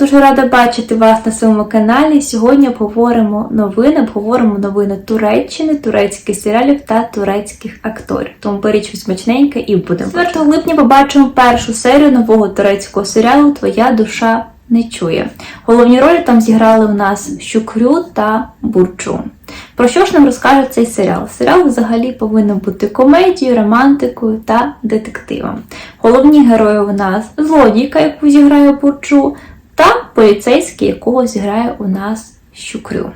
дуже рада бачити вас на своєму каналі. Сьогодні обговоримо новини, обговоримо новини Туреччини, турецьких серіалів та турецьких акторів. Тому беріть щось смачненьке і будемо. 4 липня побачимо першу серію нового турецького серіалу Твоя душа не чує. Головні ролі там зіграли у нас Щукрю та Бурчу. Про що ж нам розкаже цей серіал? Серіал взагалі повинен бути комедією, романтикою та детективом. Головні герої у нас злодійка, яку зіграє Бурчу, поліцейський, якого зіграє у нас Щукрю.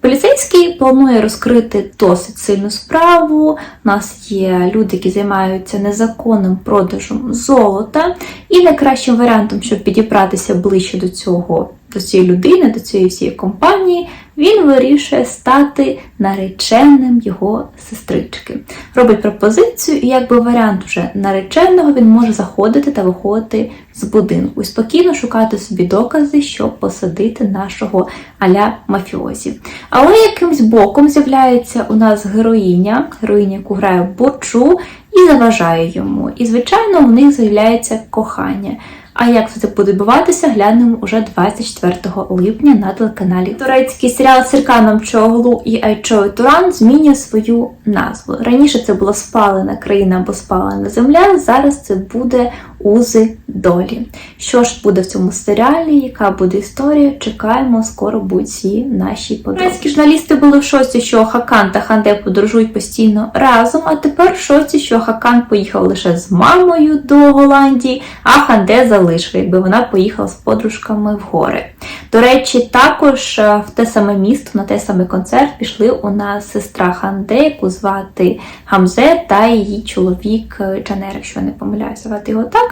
Поліцейський планує розкрити досить сильну справу. У нас є люди, які займаються незаконним продажем золота, і найкращим варіантом, щоб підібратися ближче до цього, до цієї людини, до цієї всієї компанії, він вирішує стати нареченим його сестрички. Робить пропозицію, і якби варіант вже нареченого він може заходити та виходити з будинку і спокійно шукати собі докази, щоб посадити нашого аля мафіозі. Але якимсь боком з'являється у нас героїня, героїня, яку грає Борчу, і заважає йому. І, звичайно, у них з'являється кохання. А як це буде відбуватися, глянемо уже 24 липня на телеканалі. Турецький серіал Сірканом Чоглу і Айчою Туран змінює свою назву. Раніше це була спалена країна або спалена земля. Зараз це буде Узи долі. Що ж буде в цьому серіалі? Яка буде історія? Чекаємо, скоро будуть ці наші подробиці. Журналісти були в шоці, що Хакан та Ханде подорожують постійно разом. А тепер в шоці, що Хакан поїхав лише з мамою до Голландії, а Ханде залишив, якби вона поїхала з подружками в гори. До речі, також е, в те саме місто, на той самий концерт пішли у нас сестра Ханде, яку звати Гамзе, та її чоловік е, Чанер, якщо я не помиляюся, звати його так.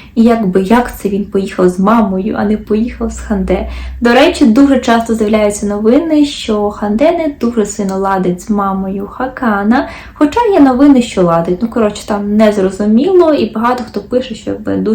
І якби як це він поїхав з мамою, а не поїхав з Ханде. До речі, дуже часто з'являються новини, що Ханде не дуже сильно ладить з мамою Хакана. Хоча є новини, що ладить. Ну, коротше, там не зрозуміло, і багато хто пише, що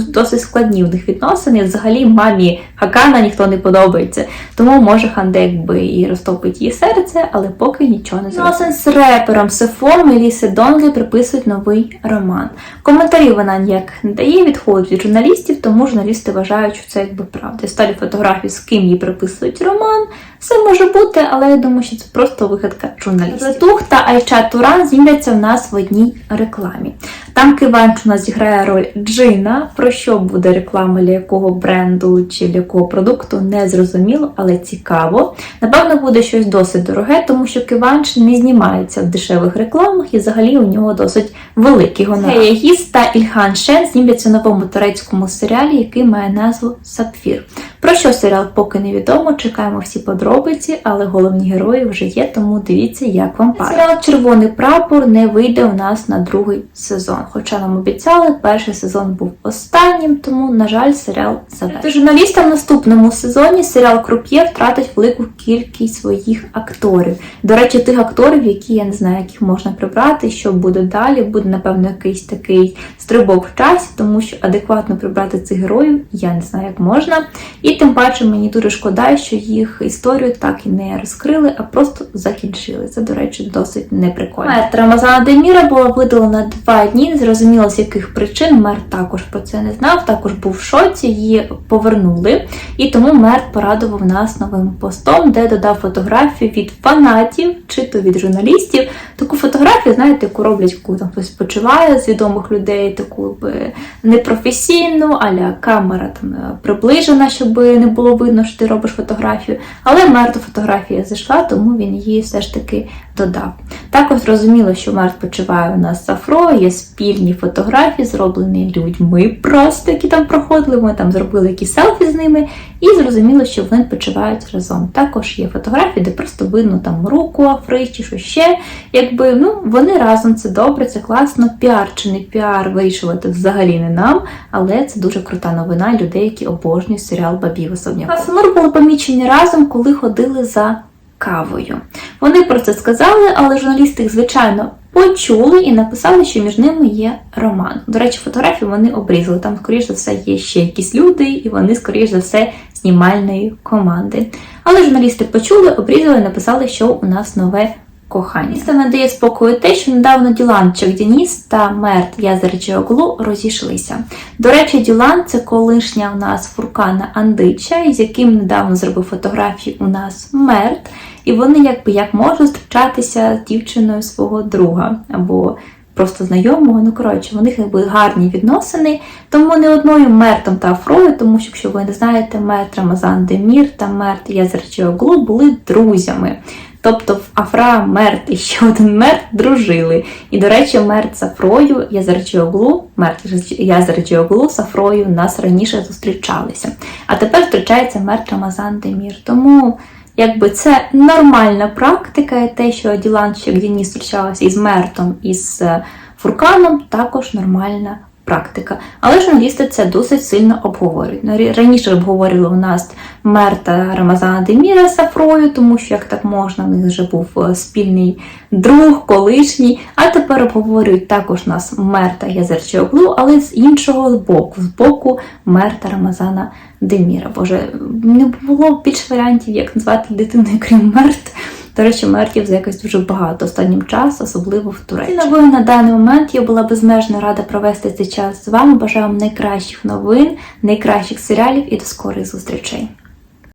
досить складні в них відносини. Взагалі мамі Хакана ніхто не подобається. Тому може Ханде якби і розтопить її серце, але поки нічого не зрозуміло. з репером Сефом Меліси Донглі приписують новий роман. Коментарів вона ніяк не дає, відходить від журналістів, тому журналісти вважають, що це якби правда. Сталі фотографії, з ким їй приписують роман. Все може бути, але я думаю, що це просто вигадка журналістів. Тух та Айча Туран з'являться в нас в одній рекламі. Там Киванч у нас зіграє роль Джина. Про що буде реклама для якого бренду чи для якого продукту, не зрозуміло, але цікаво. Напевно, буде щось досить дороге, тому що Киванч не знімається в дешевих рекламах і взагалі у нього досить великий гонорар. Гіс та Ільхан Шен знімляться в новому турецькому серіалі, який має назву Сапфір. Про що серіал поки невідомо, чекаємо всі подробиці, але головні герої вже є, тому дивіться, як вам пара. Серіал Червоний прапор не вийде у нас на другий сезон. Хоча нам обіцяли, перший сезон був останнім, тому, на жаль, серіал завершений. Журналіста в наступному сезоні серіал Круп'є втратить велику кількість своїх акторів. До речі, тих акторів, які я не знаю, яких можна прибрати, що буде далі, буде, напевно, якийсь такий стрибок в часі, тому що адекватно прибрати цих героїв я не знаю, як можна. І тим паче мені дуже шкода, що їх історію так і не розкрили, а просто закінчили. Це, до речі, досить неприкольно. Мер Рамазана Деміра була видалена два дні, зрозуміло, з яких причин. Мер також про це не знав, також був в шоці, її повернули. І тому мер порадував нас новим постом, де додав фотографію від фанатів, чи то від журналістів. Таку фотографію, знаєте, яку роблять, яку там хтось почуває з відомих людей, таку би непрофесійну, аля камера там приближена, щоб не було видно, що ти робиш фотографію. Але мертва фотографія зайшла, тому він її все ж таки додав. Також зрозуміло, що Март почуває у нас Сафро, є спільні фотографії, зроблені людьми просто, які там проходили. Ми там зробили якісь селфі з ними, і зрозуміло, що вони почувають разом. Також є фотографії, де просто видно там руку Афри чи що ще. Якби ну вони разом це добре, це класно. Піар чи не піар вирішувати взагалі не нам, але це дуже крута новина людей, які обожнюють серіал Бабі Особняк. Самур були помічені разом, коли ходили за кавою. Вони про це сказали, але журналісти їх, звичайно, почули і написали, що між ними є роман. До речі, фотографії вони обрізали. Там, скоріш за все, є ще якісь люди, і вони, скоріш за все, знімальної команди. Але журналісти почули, обрізали написали, що у нас нове кохання. Місто не дає спокою те, що недавно Ділан Чагдініс та Мерт Язерчіоглу розійшлися. До речі, Ділан це колишня у нас Фуркана Андича, із яким недавно зробив фотографії у нас Мерт. І вони якби як можуть зустрічатися з дівчиною свого друга або просто знайомого. Ну коротше, у них якби гарні відносини. Тому не одною Мертом та Афрою, тому що, якщо ви не знаєте, Мерт Рамазан Демір та Мерт Язерчіоглу були друзями. Тобто в Афра, Мерт і ще один Мерт дружили. І, до речі, Мерт з Афрою, Язерчіоглу, Мерт Язерчіоглу з Афрою нас раніше зустрічалися. А тепер зустрічається Мерт Рамазан Демір. Тому якби це нормальна практика, те, що Ділан Щегдіні зустрічалася із Мертом і з е, Фурканом, також нормальна практика. Але журналісти це досить сильно обговорюють. Ну, Раніше обговорювали у нас Мерта Рамазана Деміра з Афрою, тому що як так можна, в них вже був е, спільний друг, колишній. А тепер обговорюють також нас Мерта Язерчоглу, але з іншого боку, з боку Мерта Рамазана Деміра. Боже, не було більш варіантів, як назвати дитиною, крім Мерт. До речі, мертвів якось дуже багато останнім часом, особливо в Туреччині. Новини на даний момент я була безмежно рада провести цей час з вами. Бажаю вам найкращих новин, найкращих серіалів і до скорих зустрічей.